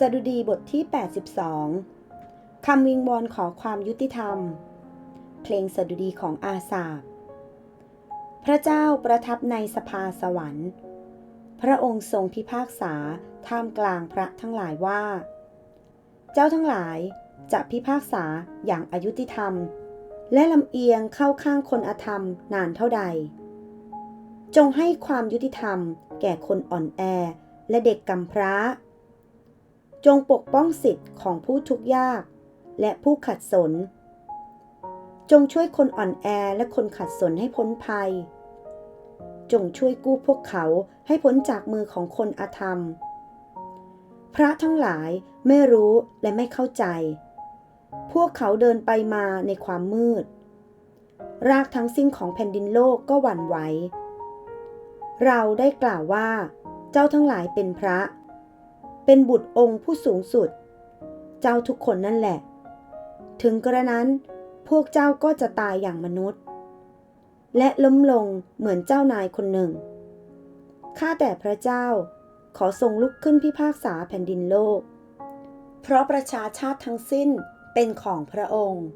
สดุดีบทที่ 82 คำวิงวอนขอความยุติธรรม เพลงสดุดีของอาสาพพระเจ้าประทับในสภาสวรรค์ พระองค์ทรงพิพากษาท่ามกลางพระทั้งหลายว่า เจ้าทั้งหลายจะพิพากษาอย่างอายุติธรรม และลำเอียงเข้าข้างคนอธรรมนานเท่าใด จงให้ความยุติธรรมแก่คนอ่อนแอและเด็กกำพร้า จงปกป้องสิทธิ์ของผู้ทุกข์ยาก และผู้ขัดสน จงช่วยคนอ่อนแอและคนขัดสนให้พ้นภัย จงช่วยกู้พวกเขาให้พ้นจากมือของคนอาธรรม พระทั้งหลายไม่รู้และไม่เข้าใจ พวกเขาเดินไปมาในความมืด รากทั้งสิ้นของแผ่นดินโลกก็หวั่นไหวเราได้กล่าวว่า เจ้าทั้งหลายเป็นพระ เป็นบุตรองค์ผู้สูงสุด เจ้าทุกคนนั่นแหละ ถึงกระนั้นพวกเจ้าก็จะตายอย่างมนุษย์ และล้มลงเหมือนเจ้านายคนหนึ่ง ข้าแต่พระเจ้าขอทรงลุกขึ้นพิพากษาแผ่นดินโลก เพราะประชาชาติทั้งสิ้นเป็นของพระองค์